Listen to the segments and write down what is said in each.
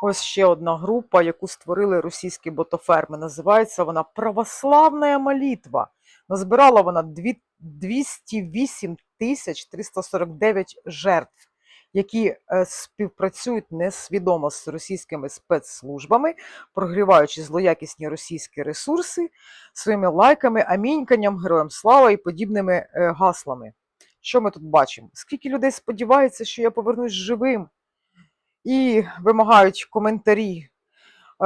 Ось ще одна група, яку створили російські ботоферми. Називається вона Православна молитва. Назбирала вона 208 тисяч 349 жертв, які е, співпрацюють несвідомо з російськими спецслужбами, прогріваючи злоякісні російські ресурси своїми лайками, аміньканням, героям слава і подібними е, гаслами. Що ми тут бачимо? Скільки людей сподівається, що я повернусь живим? І вимагають коментарі.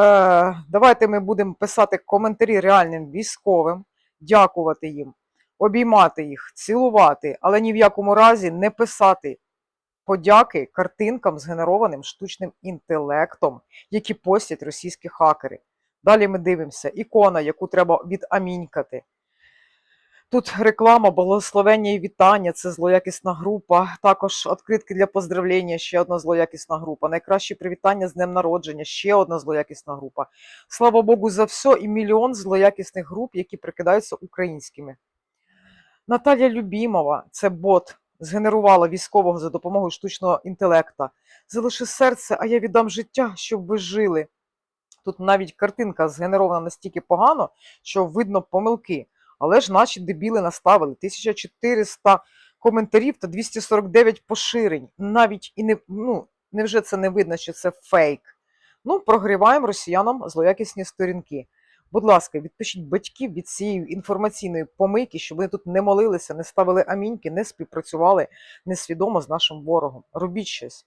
Е, давайте ми будемо писати коментарі реальним військовим, дякувати їм, обіймати їх, цілувати, але ні в якому разі не писати подяки картинкам, згенерованим штучним інтелектом, які постять російські хакери. Далі ми дивимося, ікона, яку треба відамінькати. Тут реклама, благословення і вітання, це злоякісна група. Також відкритки для поздравлення, ще одна злоякісна група. Найкращі привітання з днем народження, ще одна злоякісна група. Слава Богу, за все і мільйон злоякісних груп, які прикидаються українськими. Наталя Любімова, це бот, згенерувала військового за допомогою штучного інтелекта. Залиши серце, а я віддам життя, щоб ви жили. Тут навіть картинка згенерована настільки погано, що видно помилки. Але ж наші дебіли наставили 1400 коментарів та 249 поширень. Навіть і не ну, невже це не видно, що це фейк? Ну, прогріваємо росіянам злоякісні сторінки. Будь ласка, відпишіть батьків від цієї інформаційної помийки, щоб вони тут не молилися, не ставили аміньки, не співпрацювали несвідомо з нашим ворогом. Робіть щось.